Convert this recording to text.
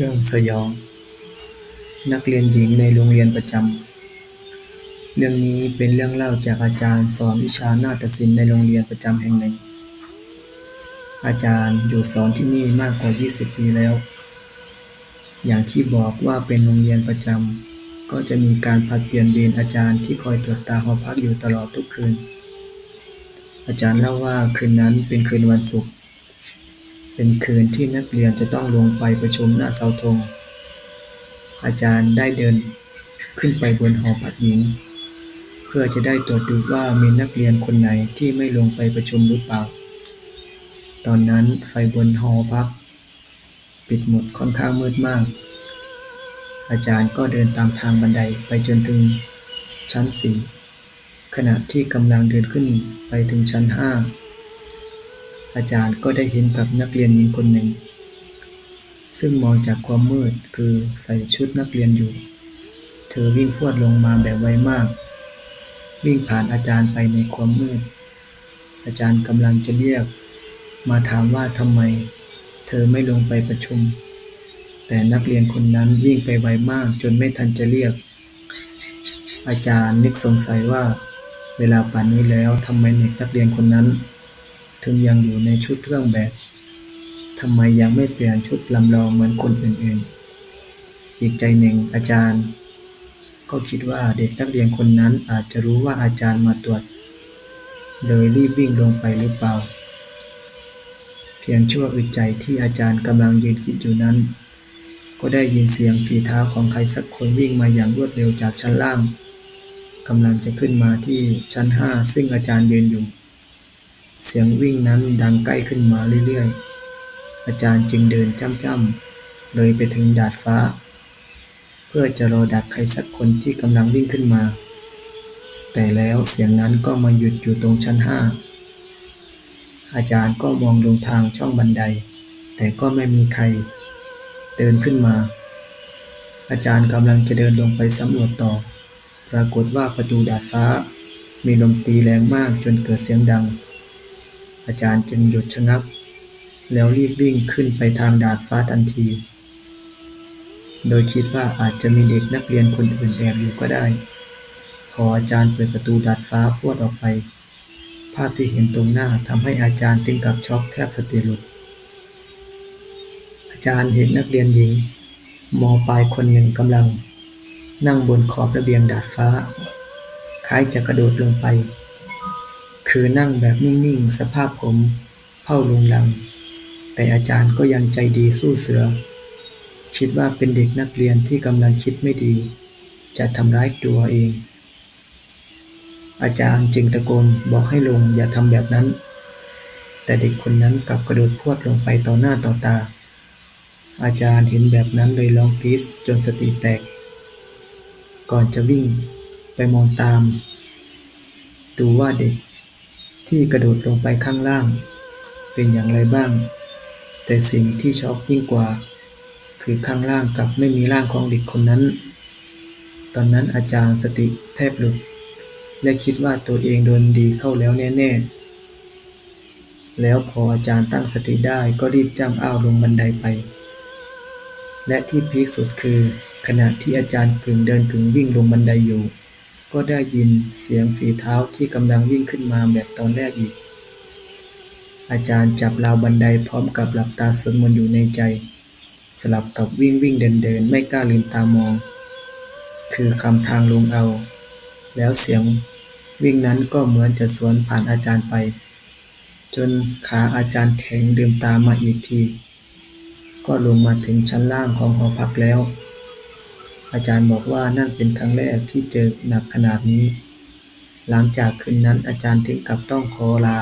เรื่องสยอง นักเรียนหญิงในโรงเรียนประจำ เรื่องนี้เป็นเรื่องเล่าจากอาจารย์สอนวิชานาฏศิลป์ในโรงเรียนประจำแห่งหนึ่ง อาจารย์อยู่สอนที่นี่มากกว่า 20 ปีแล้ว อย่างที่บอกว่าเป็นโรงเรียนประจำ ก็จะมีการผัดเปลี่ยนเวรอาจารย์ที่คอยตรวจตาหอพักอยู่ตลอดทุกคืน อาจารย์เล่าว่าคืนนั้นเป็นคืนวันศุกร์ เป็นคืนที่นักเรียนจะต้องลงไปประชุมหน้าเสาธง อาจารย์ได้เดินขึ้นไปบนหอพักหญิง เพื่อจะได้ตรวจดูว่ามีนักเรียนคนไหนที่ไม่ลงไปประชุมหรือเปล่า ตอนนั้นไฟบนหอพัก ปิดหมดค่อนข้างมืดมาก อาจารย์ก็เดินตามทางบันไดไปจนถึงชั้นสี่ขณะที่กำลังเดินขึ้นไปถึงชั้นห้า อาจารย์ก็ได้เห็นกับนักเรียนหญิงคนหนึ่ง ซึ่งมองจากความมืดคือใส่ชุดนักเรียนอยู่ เธอวิ่งพรวดลงมาแบบไวมาก วิ่งผ่านอาจารย์ไปในความมืด อาจารย์กำลังจะเรียก มาถามว่าทำไม เธอไม่ลงไปประชุม แต่นักเรียนคนนั้นวิ่งไปไวมากจนไม่ทันจะเรียก อาจารย์นึกสงสัยว่า เวลาป่านนี้แล้วทำไมเด็กนักเรียนคนนั้นึงยังอยู่ในชุดเครื่องแบบทำไมยังไม่เปลี่ยนชุดลำลองเหมือนคนอื่นๆ อีกใจหนึ่งอาจารย์ ก็คิดว่าเด็กนักเรียนคนนั้นอาจจะรู้ว่าอาจารย์มาตรวจ เลยรีบวิ่งลงไปหรือเปล่า เพียงชั่วอึดใจที่อาจารย์กำลังยืนคิดอยู่นั้น ก็ได้ยินเสียงฝีเท้าของใครสักคนวิ่งมาอย่างรวดเร็วจากชั้นล่างกำลังจะขึ้นมาที่ชั้นห้าซึ่งอาจารย์ยืนอยู่ เสียงวิ่งนั้นดังใกล้ขึ้นมาเรื่อยๆ อาจารย์จึงเดินจ้ำๆ เลยไปถึงดาดฟ้า เพื่อจะรอดักใครสักคนที่กำลังวิ่งขึ้นมา แต่แล้วเสียงนั้นก็มาหยุดอยู่ตรงชั้นห้า อาจารย์ก็มองลงทางช่องบันได แต่ก็ไม่มีใคร เดินขึ้นมา อาจารย์กำลังจะเดินลงไปสำรวจต่อ ปรากฏว่าประตูดาดฟ้า มีลมตีแรงมากจนเกิดเสียงดัง อาจารย์จึงหยุดชะงัก แล้วรีบวิ่งขึ้นไปทางดาดฟ้าทันที โดยคิดว่าอาจจะมีเด็กนักเรียนคนอื่นแอบอยู่ก็ได้ พออาจารย์เปิดประตูดาดฟ้าพวดออกไป ภาพที่เห็นตรงหน้าทำให้อาจารย์ถึงกับช็อกแทบสติหลุด อาจารย์เห็นนักเรียนหญิงมปลายคนหนึ่งกำลัง นั่งบนขอบระเบียงดาดฟ้า คล้ายจะกระโดดลงไป คือนั่งแบบนิ่ง ๆ สภาพผมเผ่าลุงลัง แต่อาจารย์ก็ยังใจดีสู้เสือ คิดว่าเป็นเด็กนักเรียนที่กำลังคิดไม่ดี จะทำร้ายตัวเอง อาจารย์จึงตะโกนบอกให้ลงอย่าทำแบบนั้น แต่เด็กคนนั้นกลับกระโดดพวดลงไปต่อหน้าต่อตา อาจารย์เห็นแบบนั้นเลยร้องกรี๊ดจนสติแตก ก่อนจะวิ่งไปมองตาม ดูว่าเด็ก ที่กระโดดลงไปข้างล่างเป็นอย่างไรบ้าง แต่สิ่งที่ช็อกยิ่งกว่า คือข้างล่างกลับไม่มีร่างของเด็กคนนั้น ตอนนั้นอาจารย์สติแทบหลุด และคิดว่าตัวเองโดนดีเข้าแล้วแน่ๆ แล้วพออาจารย์ตั้งสติได้ก็รีบจ้ำอ้าวลงบันไดไป และที่พีคสุดคือขณะที่อาจารย์กึ่งเดินกึ่งวิ่งลงบันไดอยู่ ก็ได้ยินเสียงฝีเท้าที่กำลังวิ่งขึ้นมาแบบตอนแรกอีก อาจารย์จับราวบันไดพร้อมกับหลับตาสวดมนต์อยู่ในใจ สลับกับวิ่งวิ่งเดินเดินไม่กล้าลืมตามอง คือคำทางลงเอา แล้วเสียงวิ่งนั้นก็เหมือนจะสวนผ่านอาจารย์ไป จนขาอาจารย์แข็งลืมตามมาอีกที ก็ลงมาถึงชั้นล่างของหอพักแล้ว อาจารย์บอกว่านั่นเป็นครั้งแรกที่เจอหนักขนาดนี้ หลังจากคืนนั้นอาจารย์ถึงกับต้องขอลา